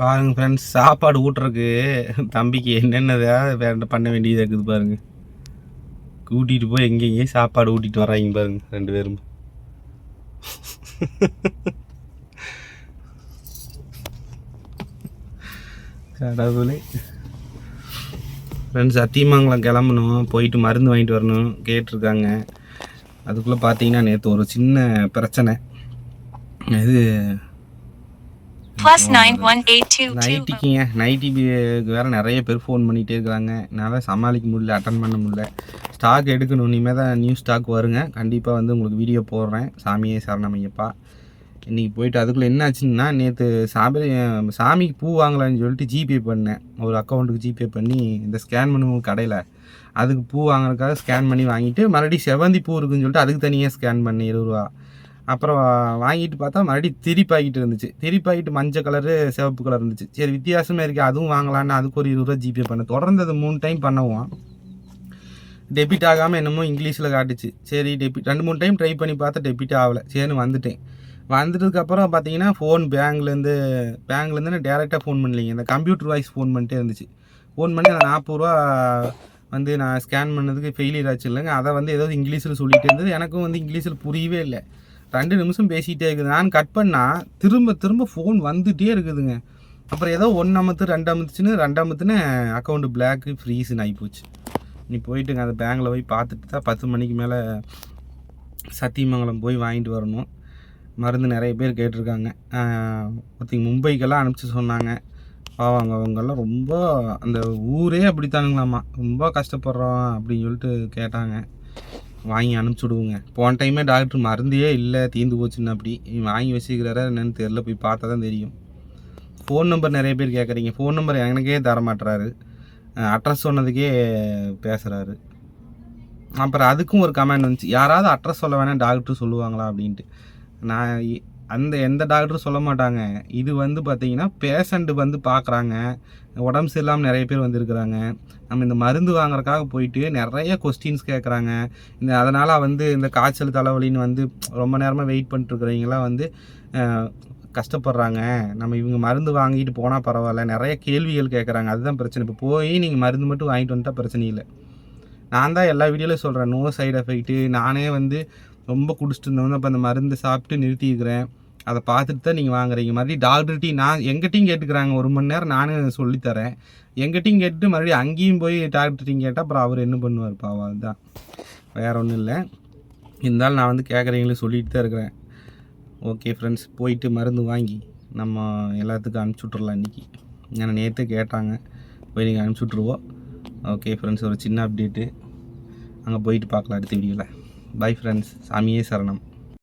பாருங்க ஃப்ரெண்ட்ஸ் சாப்பாடு ஊட்டுறக்கு தம்பிக்கு என்னென்னதா வேண்ட பண்ண வேண்டியதாக இருக்குது பாருங்க. கூட்டிகிட்டு போய் எங்கெங்கே சாப்பாடு ஊட்டிட்டு வராங்க பாருங்க ரெண்டு பேரும். கடவுளே. ஃப்ரெண்ட்ஸ் சத்தியமங்கலம் கிளம்பணும் போயிட்டு மருந்து வாங்கிட்டு வரணும் கேட்டிருக்காங்க. அதுக்குள்ளே பார்த்தீங்கன்னா நேற்று ஒரு சின்ன பிரச்சனை. இது நைட்டிக்குங்க நைட்டிக்கு வேற நிறைய பேர் ஃபோன் பண்ணிகிட்டே இருக்கிறாங்க என்னால் சமாளிக்க முடியல அட்டன் பண்ண முடியல. ஸ்டாக் எடுக்கணும். இனிமேல் தான் நியூ ஸ்டாக் வருங்க. கண்டிப்பாக வந்து உங்களுக்கு வீடியோ போடுறேன். சாமியே சரணமையப்பா. இன்றைக்கி போயிட்டு அதுக்குள்ளே என்ன ஆச்சுன்னா நேற்று சாமி சாமிக்கு பூ வாங்கலான்னு சொல்லிட்டு ஜிபே பண்ணேன். ஒரு அக்கௌண்ட்டுக்கு ஜிபே பண்ணி இந்த ஸ்கேன் பண்ணுவோம் கடையில். அதுக்கு பூ வாங்குறதுக்காக ஸ்கேன் பண்ணி வாங்கிட்டு மறுபடியும் செவந்தி பூ இருக்குன்னு சொல்லிட்டு அதுக்கு தனியாக ஸ்கேன் பண்ணி இருபது ரூபா. அப்புறம் வாங்கிட்டு பார்த்தா மறுபடியும் திரி பாக்கெட் இருந்துச்சு. திரி பாக்கெட் மஞ்சள் கலரு சிவப்பு கலர் இருந்துச்சு. சரி வித்தியாசமாக இருக்குது அதுவும் வாங்கலான்னு அதுக்கு ஒரு இருபது ரூபா ஜிபே பண்ணேன். தொடர்ந்து அது மூணு டைம் பண்ணுவோம். டெபிட் ஆகாமல் என்னமோ இங்கிலீஷில் காட்டுச்சு. சரி டெபிட் ரெண்டு மூணு டைம் ட்ரை பண்ணி பார்த்தா டெபிட் ஆகலை. சரின்னு வந்துட்டேன். வந்துட்டதுக்கப்புறம் பார்த்தீங்கன்னா ஃபோன் பேங்க்லேருந்து பேங்க்லேருந்து நான் டேரெக்டாக ஃபோன் பண்ணலைங்க. இந்த கம்ப்யூட்டர் வாய்ஸ் ஃபோன் பண்ணிட்டே இருந்துச்சு. ஃபோன் பண்ணி அந்த நாற்பது ரூபா வந்து நான் ஸ்கேன் பண்ணதுக்கு ஃபெயிலியர் ஆச்சு இல்லைங்க. அதை வந்து ஏதோ இங்கிலீஷில் சொல்லிட்டு இருந்தது. எனக்கும் வந்து இங்கிலீஷில் புரியவே இல்லை. ரெண்டு நிமிஷம் பேசிகிட்டே இருக்குது. நான் கட் பண்ணால் திரும்ப திரும்ப ஃபோன் வந்துகிட்டே இருக்குதுங்க. அப்புறம் ஏதோ ஒன்று அமுத்து ரெண்டு அமுத்துச்சுன்னு ரெண்டு அமுத்துன்னு அக்கௌண்ட்டு பிளாக்கு ஃப்ரீஸ்னு ஆகிப்போச்சு நீ போயிட்டுங்க அந்த பேங்கில் போய் பார்த்துட்டு தான் பத்து மணிக்கு மேலே சத்தியமங்கலம் போய் வாங்கிட்டு வரணும். மருந்து நிறைய பேர் கேட்டிருக்காங்க. ஒருத்தங்க மும்பைக்கெல்லாம் அனுப்பிச்சு சொன்னாங்க. பாவாங்க அவங்கெல்லாம் ரொம்ப அந்த ஊரே அப்படித்தானுங்களாம்மா ரொம்ப கஷ்டப்படுறோம் அப்படின்னு சொல்லிட்டு கேட்டாங்க. வாங்கி அனுப்பிச்சி விடுவோங்க போன டைமே டாக்டர் மருந்தே இல்லை தீர்ந்து போச்சுன்னு அப்படி. வாங்கி வச்சுக்கிறாரா என்னன்னு தெரில போய் பார்த்தா தான் தெரியும். ஃபோன் நம்பர் நிறைய பேர் கேட்குறீங்க. ஃபோன் நம்பர் எனக்கே தர மாட்டுறாரு அட்ரஸ் சொன்னதுக்கே பேசுகிறாரு அப்புறம் அதுக்கும் ஒரு கமெண்ட் வந்துச்சு. யாராவது அட்ரஸ் சொல்ல வேணாம் டாக்டர் சொல்லுவாங்களா அப்படின்ட்டு. நான் அந்த எந்த டாக்டரும் சொல்ல மாட்டாங்க. இது வந்து பார்த்திங்கன்னா பேஷண்ட்டு வந்து பார்க்குறாங்க உடம்பு சரியில்லாமல் நிறைய பேர் வந்திருக்கிறாங்க. நம்ம இந்த மருந்து வாங்குறதுக்காக போயிட்டு நிறைய கொஸ்டின்ஸ் கேட்குறாங்க இந்த அதனால் வந்து இந்த காய்ச்சல் தலைவலின்னு வந்து ரொம்ப நேரமாக வெயிட் பண்ணிட்டுருக்குறவங்களாம் வந்து கஷ்டப்படுறாங்க. நம்ம இவங்க மருந்து வாங்கிட்டு போனால் பரவாயில்ல. நிறைய கேள்விகள் கேட்குறாங்க அதுதான் பிரச்சனை. இப்போ போய் நீங்கள் மருந்து மட்டும் வாங்கிட்டு வந்துட்டா பிரச்சனை இல்லை. நான் தான் எல்லா வீடியோலையும் சொல்கிறேன் நோ சைடு எஃபெக்ட்டு நானே வந்து ரொம்ப குடிச்சிட்டு இருந்தவங்க அப்போ அந்த மருந்து சாப்பிட்டு நிறுத்திக்கிறேன் அதை பார்த்துட்டு தான் நீங்கள் வாங்குறீங்க. மறுபடியும் டாக்டர்கிட்டையும் நான் எங்கிட்டையும் கேட்டுக்கிறாங்க. ஒரு மணி நேரம் நானும் சொல்லித்தரேன் எங்கிட்டையும் கேட்டுட்டு மறுபடியும் அங்கேயும் போய் டாக்டர்கிட்டையும் கேட்டால் அப்புறம் அவர் என்ன பண்ணுவார்? பாவா அதுதான். வேற ஒன்றும் இல்லை. இருந்தாலும் நான் வந்து கேட்குறீங்களே சொல்லிட்டு தான் இருக்கிறேன். ஓகே ஃப்ரெண்ட்ஸ் போயிட்டு மருந்து வாங்கி நம்ம எல்லாத்துக்கும் அனுப்பிச்சுட்றலாம் இன்றைக்கி ஏன்னா நேற்று கேட்டாங்க. போய் நீங்கள் அனுப்பிச்சி விட்ருவோம் ஓகே ஃப்ரெண்ட்ஸ் ஒரு சின்ன அப்டேட்டு அங்கே போயிட்டு பார்க்கலாம் அடுத்த வீடியோவில் பை ஃப்ரெண்ட்ஸ் சாமியே சரணம்.